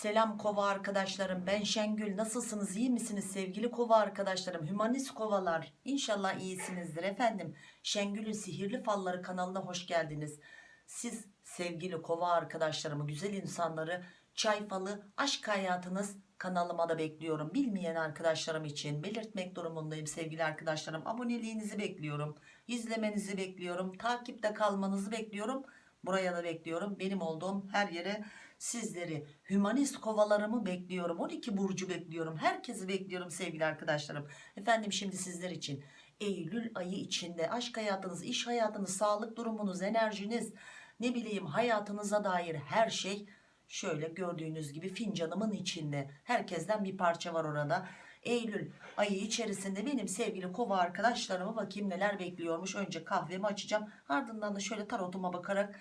Selam kova arkadaşlarım. Ben Şengül. Nasılsınız? İyi misiniz sevgili kova arkadaşlarım? Hümanist kovalar. İnşallah iyisinizdir efendim. Şengül'ün sihirli falları kanalına hoş geldiniz. Siz sevgili kova arkadaşlarımı güzel insanları çay falı aşk hayatınız kanalıma da bekliyorum. Bilmeyen arkadaşlarım için belirtmek durumundayım sevgili arkadaşlarım. Aboneliğinizi bekliyorum. İzlemenizi bekliyorum. Takipte kalmanızı bekliyorum. Buraya da bekliyorum. Benim olduğum her yere sizleri hümanist kovalarımı bekliyorum 12 burcu bekliyorum herkesi bekliyorum sevgili arkadaşlarım. Efendim şimdi sizler için Eylül ayı içinde aşk hayatınız iş hayatınız sağlık durumunuz enerjiniz ne bileyim hayatınıza dair her şey şöyle gördüğünüz gibi fincanımın içinde. Herkesten bir parça var orada. Eylül ayı içerisinde benim sevgili kova arkadaşlarıma bakayım neler bekliyormuş. Önce kahvemi açacağım ardından da şöyle tarotuma bakarak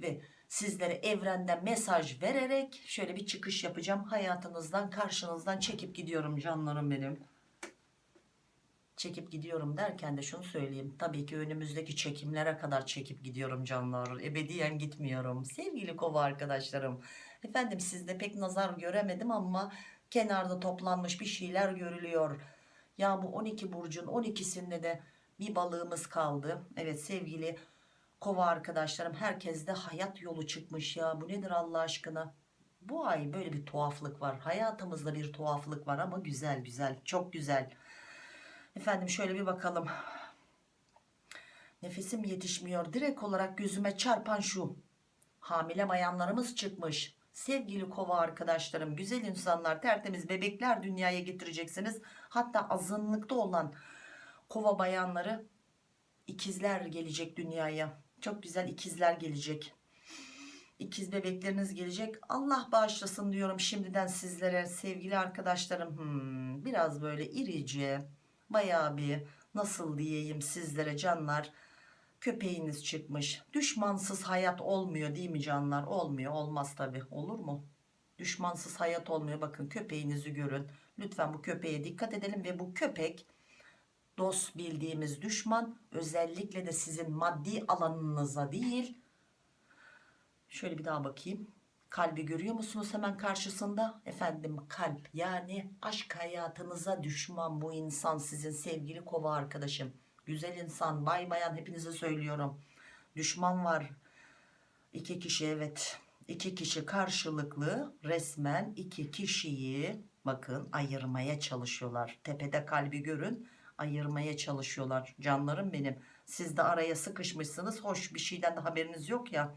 ve sizlere evrenden mesaj vererek şöyle bir çıkış yapacağım. Hayatınızdan karşınızdan çekip gidiyorum canlarım benim. Çekip gidiyorum derken de şunu söyleyeyim. Tabii ki önümüzdeki çekimlere kadar çekip gidiyorum canlar ebediyen gitmiyorum. Sevgili kova arkadaşlarım. Efendim sizde pek nazar göremedim ama kenarda toplanmış bir şeyler görülüyor. Ya bu 12 burcun 12'sinde de bir balığımız kaldı. Evet sevgili kova arkadaşlarım herkeste hayat yolu çıkmış ya bu nedir Allah aşkına bu ay böyle bir tuhaflık var hayatımızda bir tuhaflık var ama güzel güzel çok güzel Efendim şöyle bir bakalım. Nefesim yetişmiyor. Direkt olarak gözüme çarpan şu. Hamile bayanlarımız çıkmış. Sevgili kova arkadaşlarım, güzel insanlar, tertemiz bebekler dünyaya getireceksiniz. Hatta azınlıkta olan kova bayanları ikizler gelecek dünyaya. Çok güzel ikizler gelecek. İkiz bebekleriniz gelecek. Allah bağışlasın diyorum şimdiden sizlere sevgili arkadaşlarım. Hmm, biraz böyle irice, bayağı bir nasıl diyeyim sizlere canlar köpeğiniz çıkmış düşmansız hayat olmuyor değil mi canlar olmuyor olmaz tabi olur mu düşmansız hayat olmuyor bakın köpeğinizi görün lütfen bu köpeğe dikkat edelim ve bu köpek dost bildiğimiz düşman özellikle de sizin maddi alanınıza değil. Şöyle bir daha bakayım. Kalbi görüyor musunuz hemen karşısında? Efendim kalp yani aşk hayatınıza düşman bu insan sizin sevgili kova arkadaşım. Güzel insan bay bayan hepinize söylüyorum. Düşman var. İki kişi evet. İki kişi karşılıklı resmen iki kişiyi bakın ayırmaya çalışıyorlar. Tepede kalbi görün ayırmaya çalışıyorlar. Canlarım benim. Siz de araya sıkışmışsınız. Hoş bir şeyden de haberiniz yok ya.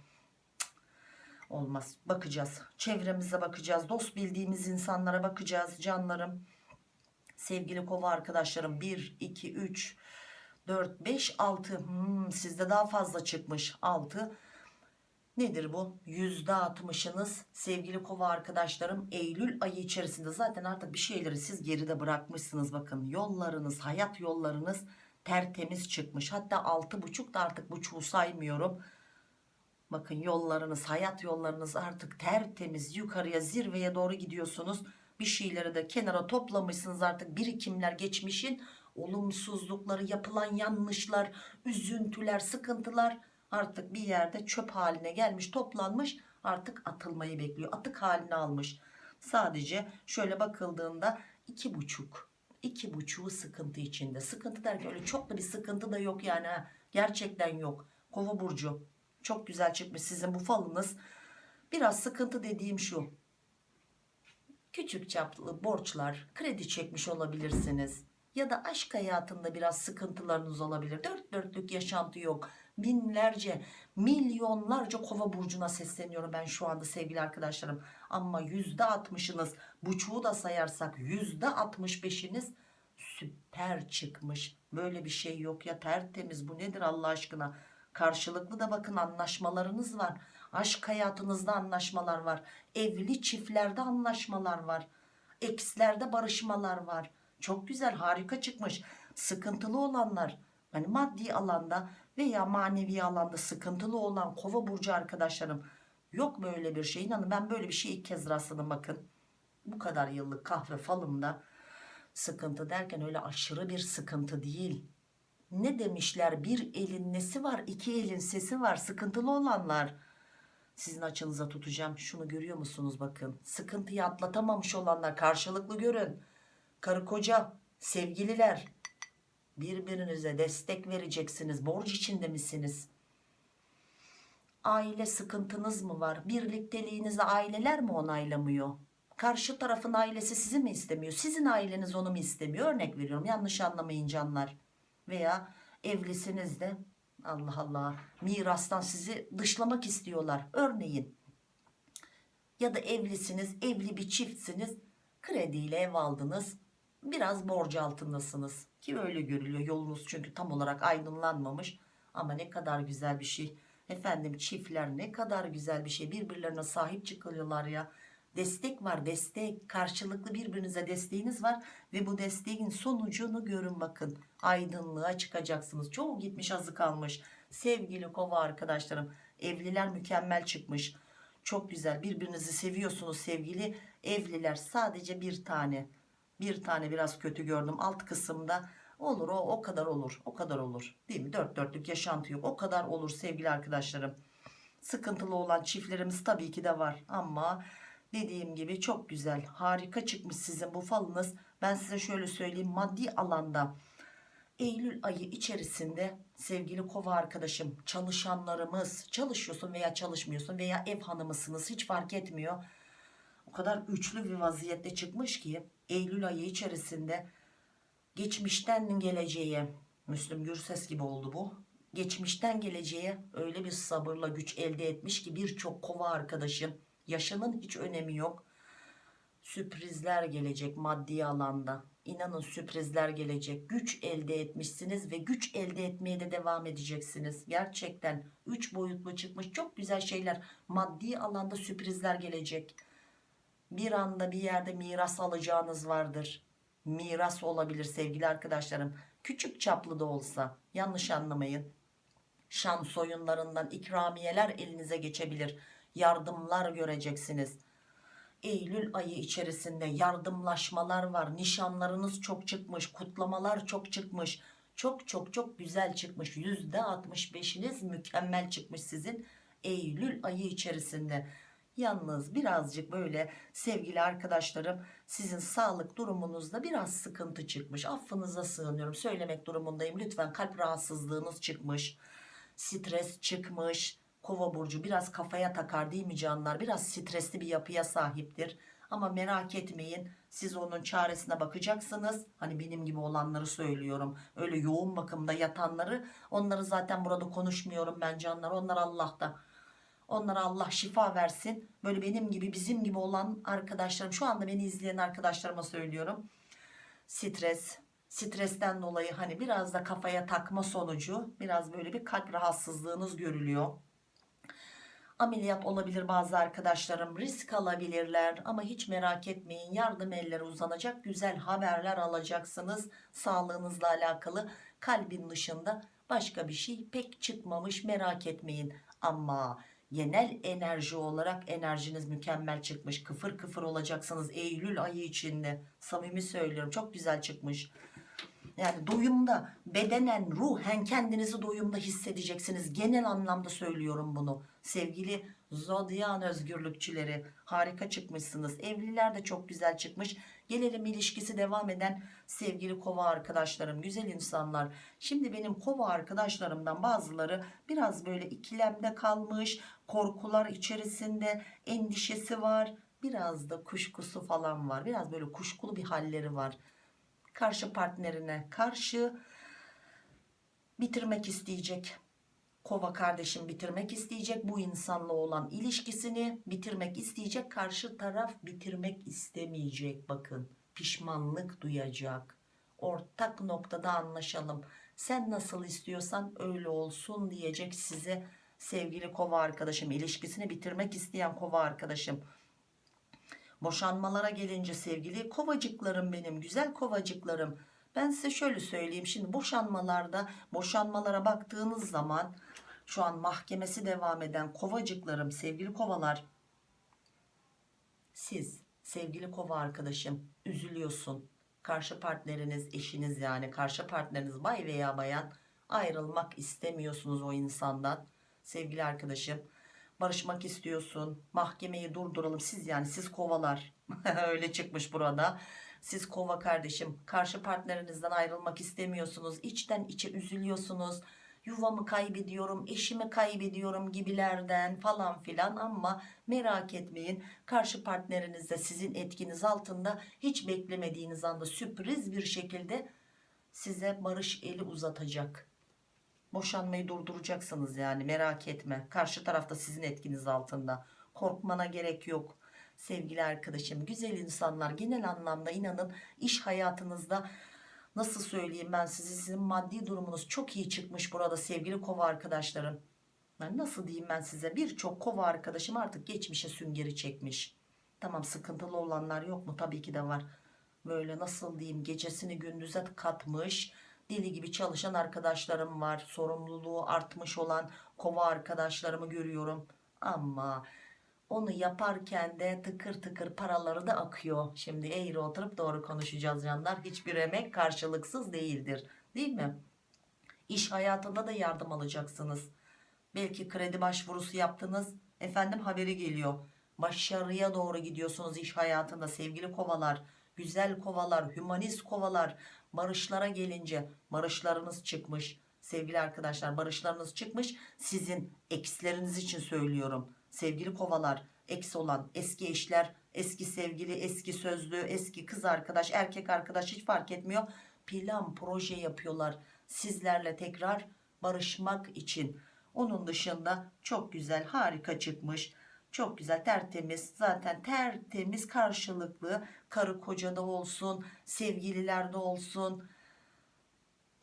Olmaz. Bakacağız. Çevremize bakacağız. Dost bildiğimiz insanlara bakacağız canlarım. Sevgili kova arkadaşlarım 1 2 3 4 5 6 hmm, sizde daha fazla çıkmış. 6 nedir bu? Yüzde altmışınız sevgili kova arkadaşlarım Eylül ayı içerisinde. Zaten artık bir şeyleri siz geride bırakmışsınız. Bakın yollarınız hayat yollarınız tertemiz çıkmış. Hatta altı buçuk da artık buçuğu saymıyorum. Bakın yollarınız, hayat yollarınız artık tertemiz. Yukarıya zirveye doğru gidiyorsunuz. Bir şeyleri de kenara toplamışsınız artık. Birikimler geçmişin olumsuzlukları, yapılan yanlışlar, üzüntüler, sıkıntılar artık bir yerde çöp haline gelmiş, toplanmış artık atılmayı bekliyor. Atık halini almış. Sadece şöyle bakıldığında iki buçuk, iki buçuğu sıkıntı içinde. Sıkıntı derken öyle çok da bir sıkıntı da yok yani ha. gerçekten yok. Kova burcu çok güzel çıkmış sizin bu falınız. Biraz sıkıntı dediğim şu. Küçük çaplı borçlar, kredi çekmiş olabilirsiniz. Ya da aşk hayatında biraz sıkıntılarınız olabilir. Dört dörtlük yaşantı yok. Binlerce, milyonlarca kova burcuna sesleniyorum ben şu anda sevgili arkadaşlarım. Ama yüzde altmışınız, buçuğu da sayarsak yüzde altmış beşiniz süper çıkmış. Böyle bir şey yok ya tertemiz bu nedir Allah aşkına? Karşılıklı da bakın anlaşmalarınız var. Aşk hayatınızda anlaşmalar var. Evli çiftlerde anlaşmalar var. Ekslerde barışmalar var. Çok güzel harika çıkmış. Sıkıntılı olanlar hani maddi alanda veya manevi alanda sıkıntılı olan kova burcu arkadaşlarım yok böyle bir şey. İnanın ben böyle bir şey ilk kez rastladım bakın. Bu kadar yıllık kahve falımda sıkıntı derken öyle aşırı bir sıkıntı değil ne demişler bir elin nesi var iki elin sesi var sıkıntılı olanlar Sizin açınıza tutacağım. Şunu görüyor musunuz bakın. Sıkıntıyı atlatamamış olanlar karşılıklı görün. Karı koca, sevgililer birbirinize destek vereceksiniz. Borç içinde misiniz? Aile sıkıntınız mı var? Birlikteliğinizi aileler mi onaylamıyor? Karşı tarafın ailesi sizi mi istemiyor? Sizin aileniz onu mu istemiyor? Örnek veriyorum. Yanlış anlamayın canlar. Veya evlisiniz de Allah Allah mirastan sizi dışlamak istiyorlar. Örneğin ya da evlisiniz, evli bir çiftsiniz. Krediyle ev aldınız. Biraz borcu altındasınız. Ki öyle görülüyor. Yolunuz çünkü tam olarak aydınlanmamış. Ama ne kadar güzel bir şey. Efendim çiftler ne kadar güzel bir şey. Birbirlerine sahip çıkıyorlar ya. Destek var destek. Karşılıklı birbirinize desteğiniz var. Ve bu desteğin sonucunu görün bakın. Aydınlığa çıkacaksınız. Çoğu gitmiş azı kalmış. Sevgili kova arkadaşlarım. Evliler mükemmel çıkmış. Çok güzel birbirinizi seviyorsunuz sevgili evliler. Sadece bir tane. Bir tane biraz kötü gördüm. Alt kısımda olur o o kadar olur. O kadar olur. Değil mi? Dört dörtlük yaşantı yok. O kadar olur sevgili arkadaşlarım. Sıkıntılı olan çiftlerimiz tabii ki de var. Ama dediğim gibi çok güzel. Harika çıkmış sizin bu falınız. Ben size şöyle söyleyeyim. Maddi alanda Eylül ayı içerisinde sevgili kova arkadaşım çalışanlarımız çalışıyorsun veya çalışmıyorsun veya ev hanımısınız hiç fark etmiyor. Kadar üçlü bir vaziyette çıkmış ki Eylül ayı içerisinde geçmişten geleceğe Müslüm Gürses gibi oldu bu. Geçmişten geleceğe öyle bir sabırla güç elde etmiş ki birçok kova arkadaşım yaşının hiç önemi yok. Sürprizler gelecek maddi alanda. İnanın sürprizler gelecek. Güç elde etmişsiniz ve güç elde etmeye de devam edeceksiniz. Gerçekten 3 boyutlu çıkmış çok güzel şeyler. Maddi alanda sürprizler gelecek. Bir anda bir yerde miras alacağınız vardır. Miras olabilir sevgili arkadaşlarım. Küçük çaplı da olsa yanlış anlamayın. Şans oyunlarından ikramiyeler elinize geçebilir. Yardımlar göreceksiniz. Eylül ayı içerisinde yardımlaşmalar var. Nişanlarınız çok çıkmış. Kutlamalar çok çıkmış. Çok çok çok güzel çıkmış. %65'iniz mükemmel çıkmış sizin Eylül ayı içerisinde. Yalnız birazcık böyle sevgili arkadaşlarım sizin sağlık durumunuzda biraz sıkıntı çıkmış. Affınıza sığınıyorum. Söylemek durumundayım. Lütfen kalp rahatsızlığınız çıkmış. Stres çıkmış. Kova burcu biraz kafaya takar değil mi canlar? Biraz stresli bir yapıya sahiptir. Ama merak etmeyin. Siz onun çaresine bakacaksınız. Hani benim gibi olanları söylüyorum. Öyle yoğun bakımda yatanları onları zaten burada konuşmuyorum ben canlar. Onlar Allah'ta. Onlara Allah şifa versin. Böyle benim gibi bizim gibi olan arkadaşlarım şu anda beni izleyen arkadaşlarıma söylüyorum. Stres, stresten dolayı hani biraz da kafaya takma sonucu biraz böyle bir kalp rahatsızlığınız görülüyor. Ameliyat olabilir bazı arkadaşlarım risk alabilirler ama hiç merak etmeyin yardım elleri uzanacak güzel haberler alacaksınız sağlığınızla alakalı kalbin dışında başka bir şey pek çıkmamış merak etmeyin ama genel enerji olarak enerjiniz mükemmel çıkmış. Kıfır kıfır olacaksınız Eylül ayı içinde. Samimi söylüyorum çok güzel çıkmış. Yani doyumda bedenen ruhen kendinizi doyumda hissedeceksiniz. Genel anlamda söylüyorum bunu. Sevgili zodyan özgürlükçüleri harika çıkmışsınız. Evliler de çok güzel çıkmış gelelim ilişkisi devam eden sevgili kova arkadaşlarım güzel insanlar şimdi benim kova arkadaşlarımdan bazıları biraz böyle ikilemde kalmış korkular içerisinde endişesi var biraz da kuşkusu falan var biraz böyle kuşkulu bir halleri var karşı partnerine karşı bitirmek isteyecek. Kova kardeşim bitirmek isteyecek bu insanla olan ilişkisini. Bitirmek isteyecek karşı taraf bitirmek istemeyecek bakın. Pişmanlık duyacak. Ortak noktada anlaşalım. Sen nasıl istiyorsan öyle olsun diyecek size sevgili kova arkadaşım. İlişkisini bitirmek isteyen kova arkadaşım. Boşanmalara gelince sevgili kovacıklarım benim güzel kovacıklarım. Ben size şöyle söyleyeyim. Şimdi boşanmalarda boşanmalara baktığınız zaman şu an mahkemesi devam eden kovacıklarım sevgili kovalar. Siz sevgili kova arkadaşım üzülüyorsun. Karşı partneriniz eşiniz yani karşı partneriniz bay veya bayan ayrılmak istemiyorsunuz o insandan. Sevgili arkadaşım barışmak istiyorsun. Mahkemeyi durduralım. Siz yani siz kovalar. Öyle çıkmış burada siz kova kardeşim karşı partnerinizden ayrılmak istemiyorsunuz içten içe üzülüyorsunuz. Yuvamı kaybediyorum eşimi kaybediyorum gibilerden falan filan ama merak etmeyin karşı partneriniz de sizin etkiniz altında hiç beklemediğiniz anda sürpriz bir şekilde size barış eli uzatacak. Boşanmayı durduracaksınız yani merak etme. Karşı tarafta sizin etkiniz altında. Korkmana gerek yok sevgili arkadaşım. Güzel insanlar genel anlamda inanın iş hayatınızda nasıl söyleyeyim ben size sizin maddi durumunuz çok iyi çıkmış burada sevgili kova arkadaşlarım. Yani nasıl diyeyim ben size? Birçok kova arkadaşım artık geçmişe süngeri çekmiş. Tamam sıkıntılı olanlar yok mu? Tabii ki de var. Böyle nasıl diyeyim gecesini gündüze katmış deli gibi çalışan arkadaşlarım var. Sorumluluğu artmış olan kova arkadaşlarımı görüyorum. Ama onu yaparken de tıkır tıkır paraları da akıyor. Şimdi eğri oturup doğru konuşacağız canlar. Hiçbir emek karşılıksız değildir. Değil mi? İş hayatında da yardım alacaksınız. Belki kredi başvurusu yaptınız. Efendim haberi geliyor. Başarıya doğru gidiyorsunuz iş hayatında sevgili kovalar. Güzel kovalar hümanist kovalar. Barışlara gelince barışlarınız çıkmış. Sevgili arkadaşlar barışlarınız çıkmış. Sizin eksleriniz için söylüyorum sevgili kovalar eks olan eski eşler eski sevgili eski sözlü eski kız arkadaş erkek arkadaş hiç fark etmiyor. Plan proje yapıyorlar sizlerle tekrar barışmak için. Onun dışında çok güzel harika çıkmış çok güzel tertemiz zaten tertemiz karşılıklı karı kocada olsun sevgililerde olsun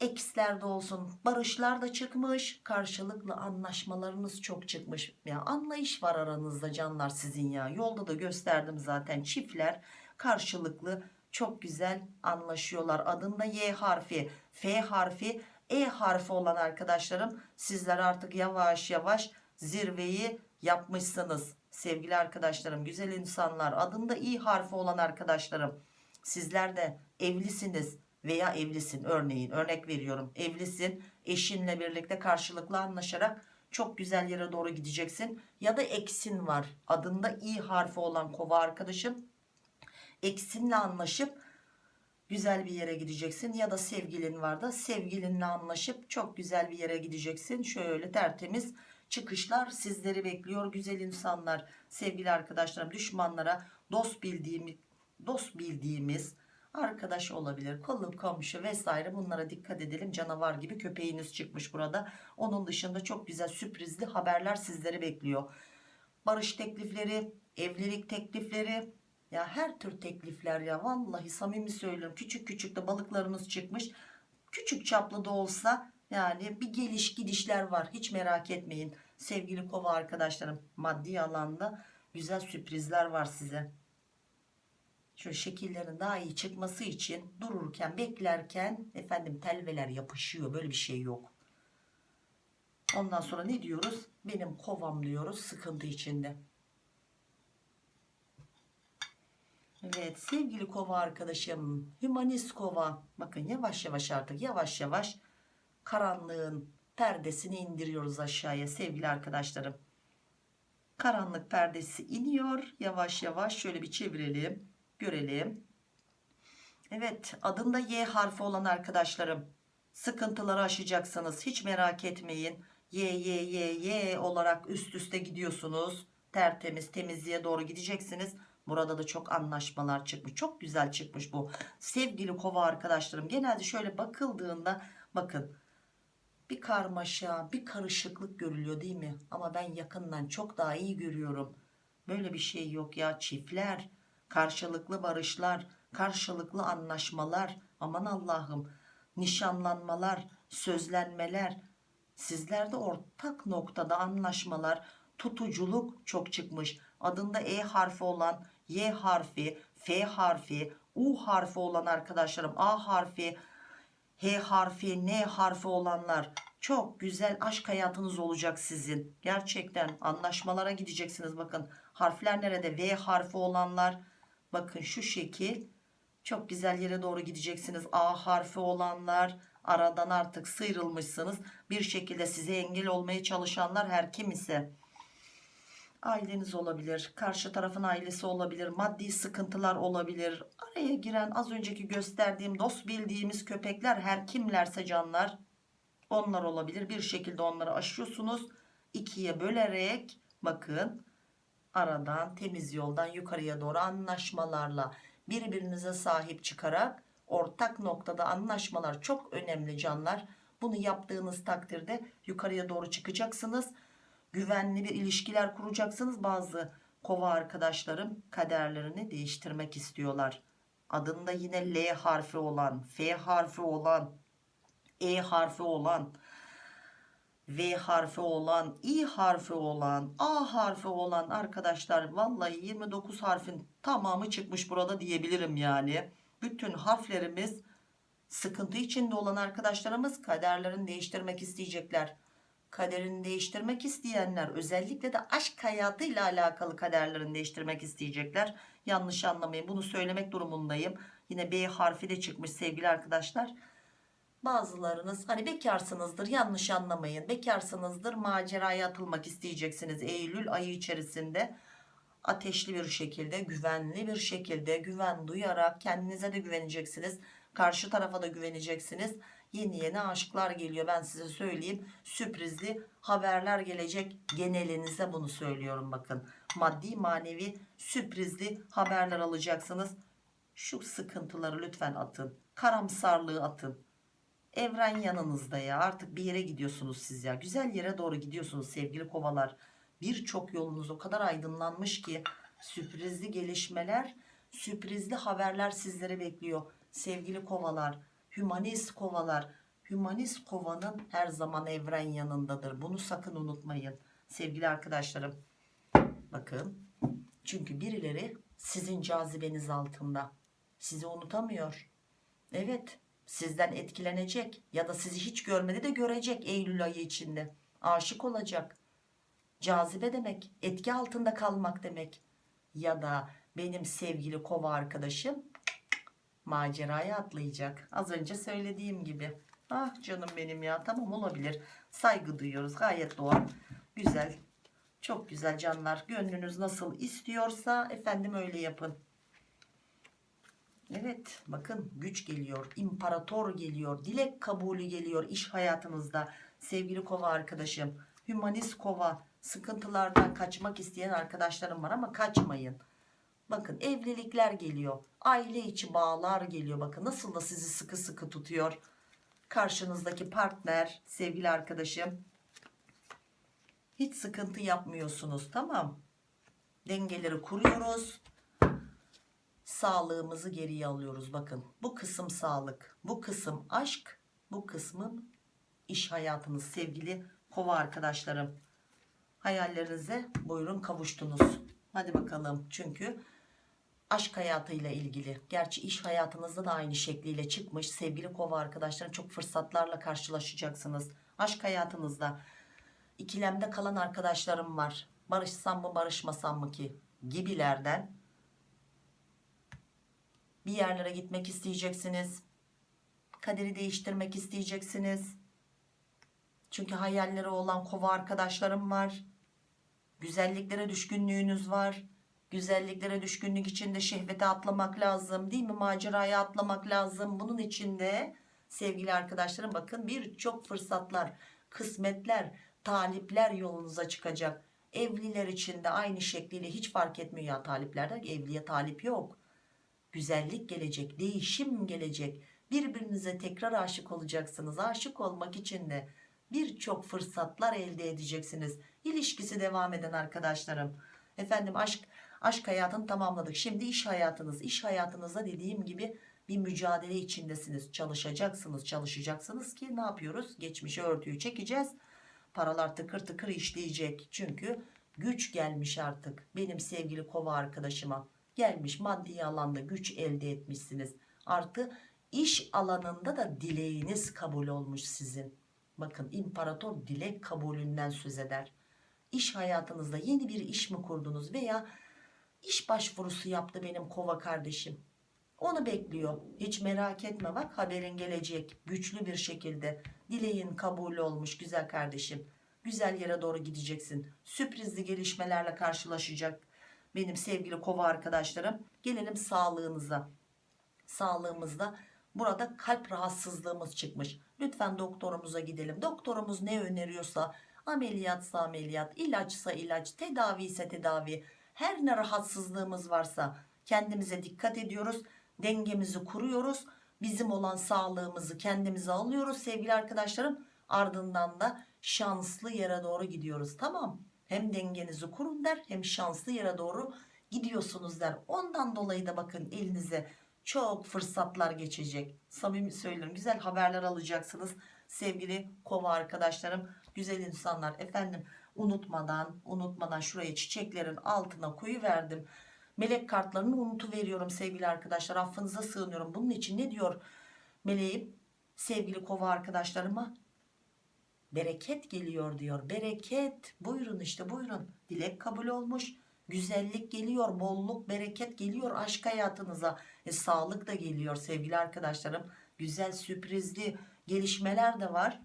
ekslerde olsun barışlar da çıkmış karşılıklı anlaşmalarınız çok çıkmış. Ya anlayış var aranızda canlar sizin ya. Yolda da gösterdim zaten çiftler karşılıklı çok güzel anlaşıyorlar. Adında Y harfi F harfi E harfi olan arkadaşlarım sizler artık yavaş yavaş zirveyi yapmışsınız. Sevgili arkadaşlarım güzel insanlar adında İ harfi olan arkadaşlarım sizler de evlisiniz veya evlisin örneğin örnek veriyorum evlisin eşinle birlikte karşılıklı anlaşarak çok güzel yere doğru gideceksin ya da eksin var adında i harfi olan kova arkadaşım eksinle anlaşıp güzel bir yere gideceksin ya da sevgilin var da sevgilinle anlaşıp çok güzel bir yere gideceksin. Şöyle tertemiz çıkışlar sizleri bekliyor güzel insanlar sevgili arkadaşlarım düşmanlara dost bildiğimiz dost bildiğimiz arkadaş olabilir kolu komşu vesaire. Bunlara dikkat edelim. Canavar gibi köpeğiniz çıkmış burada. Onun dışında çok güzel sürprizli haberler sizleri bekliyor. Barış teklifleri evlilik teklifleri. Ya her tür teklifler ya. Vallahi samimi söylüyorum. Küçük küçük de balıklarınız çıkmış. Küçük çaplı da olsa yani bir geliş gidişler var. Hiç merak etmeyin. Sevgili kova arkadaşlarım maddi alanda güzel sürprizler var size şöyle şekillerin daha iyi çıkması için dururken beklerken efendim telveler yapışıyor. Böyle bir şey yok. Ondan sonra ne diyoruz? Benim kovam diyoruz sıkıntı içinde. Evet sevgili kova arkadaşım hümanist kova. Bakın yavaş yavaş artık yavaş yavaş karanlığın perdesini indiriyoruz aşağıya sevgili arkadaşlarım. Karanlık perdesi iniyor. Yavaş yavaş şöyle bir çevirelim görelim. Evet adında Y harfi olan arkadaşlarım sıkıntıları aşacaksınız. Hiç merak etmeyin. Y Y Y Y olarak üst üste gidiyorsunuz. Tertemiz temizliğe doğru gideceksiniz. Burada da çok anlaşmalar çıkmış. Çok güzel çıkmış bu. Sevgili kova arkadaşlarım genelde şöyle bakıldığında bakın bir karmaşa bir karışıklık görülüyor değil mi? Ama ben yakından çok daha iyi görüyorum. Böyle bir şey yok ya çiftler karşılıklı barışlar, karşılıklı anlaşmalar, aman Allah'ım, nişanlanmalar, sözlenmeler, sizlerde ortak noktada anlaşmalar, tutuculuk çok çıkmış. Adında E harfi olan, Y harfi, F harfi, U harfi olan arkadaşlarım, A harfi, H harfi, N harfi olanlar çok güzel aşk hayatınız olacak sizin. Gerçekten anlaşmalara gideceksiniz bakın. Harfler nerede? V harfi olanlar, Bakın şu şekil çok güzel yere doğru gideceksiniz. A harfi olanlar aradan artık sıyrılmışsınız. Bir şekilde size engel olmaya çalışanlar her kim ise Aileniz olabilir, karşı tarafın ailesi olabilir, maddi sıkıntılar olabilir. Araya giren az önceki gösterdiğim dost bildiğimiz köpekler her kimlerse canlar onlar olabilir. Bir şekilde onları aşıyorsunuz. ikiye bölerek bakın aradan temiz yoldan yukarıya doğru anlaşmalarla birbirinize sahip çıkarak ortak noktada anlaşmalar çok önemli canlar. Bunu yaptığınız takdirde yukarıya doğru çıkacaksınız. Güvenli bir ilişkiler kuracaksınız. Bazı kova arkadaşlarım kaderlerini değiştirmek istiyorlar. Adında yine L harfi olan, F harfi olan, E harfi olan, V harfi olan, İ harfi olan, A harfi olan arkadaşlar vallahi 29 harfin tamamı çıkmış burada diyebilirim yani. Bütün harflerimiz sıkıntı içinde olan arkadaşlarımız kaderlerini değiştirmek isteyecekler. Kaderini değiştirmek isteyenler özellikle de aşk hayatıyla alakalı kaderlerini değiştirmek isteyecekler. Yanlış anlamayın bunu söylemek durumundayım. Yine B harfi de çıkmış sevgili arkadaşlar. Bazılarınız hani bekarsınızdır yanlış anlamayın. Bekarsınızdır maceraya atılmak isteyeceksiniz Eylül ayı içerisinde. Ateşli bir şekilde güvenli bir şekilde güven duyarak kendinize de güveneceksiniz. Karşı tarafa da güveneceksiniz. Yeni yeni aşklar geliyor ben size söyleyeyim. Sürprizli haberler gelecek genelinize bunu söylüyorum bakın. Maddi manevi sürprizli haberler alacaksınız. Şu sıkıntıları lütfen atın. Karamsarlığı atın. Evren yanınızda ya. Artık bir yere gidiyorsunuz siz ya. Güzel yere doğru gidiyorsunuz sevgili kovalar. Birçok yolunuz o kadar aydınlanmış ki sürprizli gelişmeler sürprizli haberler sizlere bekliyor. Sevgili kovalar hümanist kovalar. Hümanist kovanın her zaman evren yanındadır. Bunu sakın unutmayın. Sevgili arkadaşlarım bakın. Çünkü birileri sizin cazibeniz altında. Sizi unutamıyor. Evet sizden etkilenecek ya da sizi hiç görmedi de görecek Eylül ayı içinde. Aşık olacak. Cazibe demek, etki altında kalmak demek. Ya da benim sevgili kova arkadaşım maceraya atlayacak. Az önce söylediğim gibi. Ah canım benim ya tamam olabilir. Saygı duyuyoruz gayet doğal. Güzel. Çok güzel canlar. Gönlünüz nasıl istiyorsa efendim öyle yapın. Evet bakın güç geliyor, imparator geliyor, dilek kabulü geliyor iş hayatınızda. Sevgili kova arkadaşım, hümanist kova, sıkıntılardan kaçmak isteyen arkadaşlarım var ama kaçmayın. Bakın evlilikler geliyor, aile içi bağlar geliyor. Bakın nasıl da sizi sıkı sıkı tutuyor. Karşınızdaki partner, sevgili arkadaşım. Hiç sıkıntı yapmıyorsunuz tamam. Dengeleri kuruyoruz sağlığımızı geriye alıyoruz. Bakın bu kısım sağlık, bu kısım aşk, bu kısmın iş hayatınız sevgili kova arkadaşlarım. Hayallerinize buyurun kavuştunuz. Hadi bakalım çünkü aşk hayatıyla ilgili. Gerçi iş hayatınızda da aynı şekliyle çıkmış. Sevgili kova arkadaşlarım çok fırsatlarla karşılaşacaksınız. Aşk hayatınızda ikilemde kalan arkadaşlarım var. Barışsam mı barışmasam mı ki gibilerden bir yerlere gitmek isteyeceksiniz. Kaderi değiştirmek isteyeceksiniz. Çünkü hayalleri olan kova arkadaşlarım var. Güzelliklere düşkünlüğünüz var. Güzelliklere düşkünlük içinde şehvete atlamak lazım. Değil mi? Maceraya atlamak lazım. Bunun içinde sevgili arkadaşlarım bakın birçok fırsatlar, kısmetler, talipler yolunuza çıkacak. Evliler için de aynı şekliyle hiç fark etmiyor ya taliplerde evliye talip yok güzellik gelecek, değişim gelecek. Birbirinize tekrar aşık olacaksınız. Aşık olmak için de birçok fırsatlar elde edeceksiniz. İlişkisi devam eden arkadaşlarım. Efendim aşk aşk hayatını tamamladık. Şimdi iş hayatınız. İş hayatınızda dediğim gibi bir mücadele içindesiniz. Çalışacaksınız, çalışacaksınız ki ne yapıyoruz? Geçmişe örtüyü çekeceğiz. Paralar tıkır tıkır işleyecek. Çünkü güç gelmiş artık benim sevgili kova arkadaşıma gelmiş maddi alanda güç elde etmişsiniz. Artı iş alanında da dileğiniz kabul olmuş sizin. Bakın imparator dilek kabulünden söz eder. İş hayatınızda yeni bir iş mi kurdunuz veya iş başvurusu yaptı benim kova kardeşim. Onu bekliyor. Hiç merak etme bak haberin gelecek. Güçlü bir şekilde dileğin kabul olmuş güzel kardeşim. güzel yere doğru gideceksin sürprizli gelişmelerle karşılaşacak benim sevgili kova arkadaşlarım. Gelelim sağlığınıza sağlığımızda burada kalp rahatsızlığımız çıkmış. Lütfen doktorumuza gidelim. Doktorumuz ne öneriyorsa ameliyatsa ameliyat ilaçsa ilaç tedavi ise tedavi her ne rahatsızlığımız varsa kendimize dikkat ediyoruz dengemizi kuruyoruz. Bizim olan sağlığımızı kendimize alıyoruz sevgili arkadaşlarım. Ardından da şanslı yere doğru gidiyoruz tamam hem dengenizi kurun der hem şanslı yere doğru gidiyorsunuz der. Ondan dolayı da bakın elinize çok fırsatlar geçecek. Samimi söylüyorum güzel haberler alacaksınız sevgili kova arkadaşlarım. Güzel insanlar efendim unutmadan unutmadan şuraya çiçeklerin altına koyu verdim melek kartlarını unutu veriyorum sevgili arkadaşlar affınıza sığınıyorum. Bunun için ne diyor meleğim sevgili kova arkadaşlarıma bereket geliyor diyor. Bereket. Buyurun işte buyurun. Dilek kabul olmuş. Güzellik geliyor bolluk bereket geliyor aşk hayatınıza. E, sağlık da geliyor sevgili arkadaşlarım. Güzel sürprizli gelişmeler de var.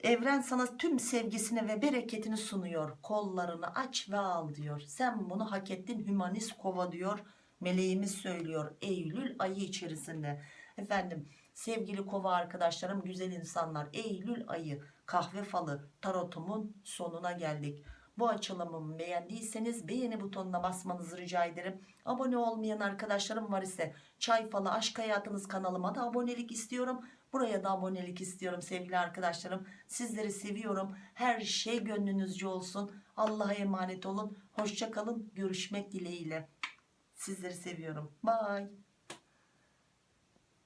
Evren sana tüm sevgisini ve bereketini sunuyor. Kollarını aç ve al diyor. Sen bunu hak ettin hümanist kova diyor. Meleğimiz söylüyor Eylül ayı içerisinde. Efendim sevgili kova arkadaşlarım güzel insanlar Eylül ayı kahve falı tarotumun sonuna geldik bu açılımımı beğendiyseniz beğeni butonuna basmanızı rica ederim. Abone olmayan arkadaşlarım var ise Çay Falı Aşk Hayatınız kanalıma da abonelik istiyorum. Buraya da abonelik istiyorum sevgili arkadaşlarım. Sizleri seviyorum. Her şey gönlünüzce olsun. Allah'a emanet olun. Hoşça kalın. Görüşmek dileğiyle. Sizleri seviyorum. Bye.